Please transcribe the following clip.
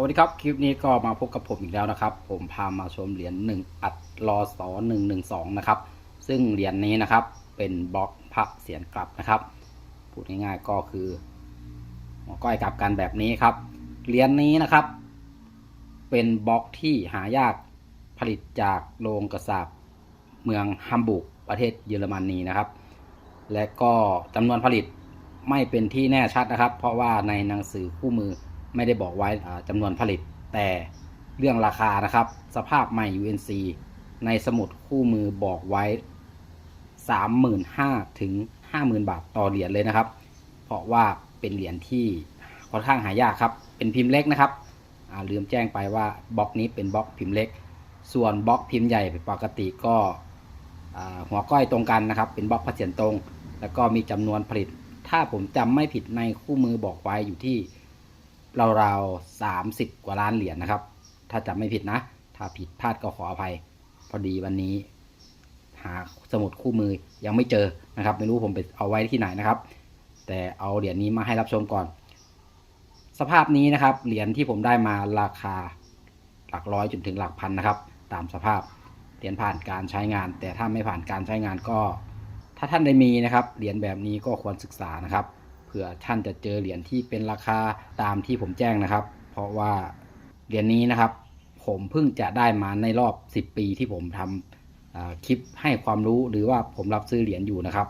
สวัสดีครับ คลิปนี้ก็มาพบกับผมอีกแล้วนะครับ ผมพามาชมเหรียญหนึ่งอัดรอสอหนึ่งหนึ่งสองนะครับ ซึ่งเหรียญนี้นะครับเป็นบล็อกพระเสียรกลับนะครับ พูดง่ายๆก็คือหัวก้อยกลับกันแบบนี้ครับ เหรียญนี้นะครับ เป็นบล็อกที่หายากผลิตจากโรงกระสาบเมืองฮัมบูร์กประเทศเยอรมนีนะครับ และก็จำนวนผลิตไม่เป็นที่แน่ชัดนะครับ เพราะว่าในหนังสือคู่มือ ไม่ได้บอกไว้จำนวนผลิต แต่เรื่องราคานะครับ สภาพใหม่ UNC ในสมุดคู่มือบอกไว้ 35,000 ถึง 50,000 บาทต่อเหรียญเลยนะครับ เพราะว่าเป็นเหรียญที่ค่อนข้างหายากครับ เป็นพิมพ์เล็กนะครับลืมแจ้งไปว่าบล็อกนี้เป็นบล็อกพิมพ์เล็ก ส่วนบล็อกพิมพ์ใหญ่ปกติก็หัวก้อยตรงกันนะครับ เป็นบล็อกผเสียนตรง แล้วก็มีจำนวนผลิต ถ้าผมจำไม่ผิดในคู่มือบอกไว้อยู่ที่ ราวๆสามสิบกว่าล้านเหรียญนะครับ ถ้าจำไม่ผิดนะ ถ้าผิดพลาดก็ขออภัย พอดีวันนี้ หาสมุดคู่มือยังไม่เจอนะครับ ไม่รู้ผมไปเอาไว้ที่ไหนนะครับ แต่เอาเหรียญนี้มาให้รับชมก่อน สภาพนี้นะครับ เหรียญที่ผมได้มาราคาหลักร้อยจนถึงหลักพันนะครับ ตามสภาพเหรียญผ่านการใช้งาน แต่ถ้าไม่ผ่านการใช้งานก็ ถ้าท่านได้มีนะครับเหรียญแบบนี้ก็ควรศึกษานะครับ เผื่อท่านจะเจอเหรียญที่เป็นราคาตามที่ผมแจ้งนะครับ เพราะว่าเหรียญนี้นะครับ ผมเพิ่งจะได้มาในรอบ 10 ปีที่ผมทำคลิปให้ความรู้หรือว่าผมรับซื้อเหรียญอยู่นะครับ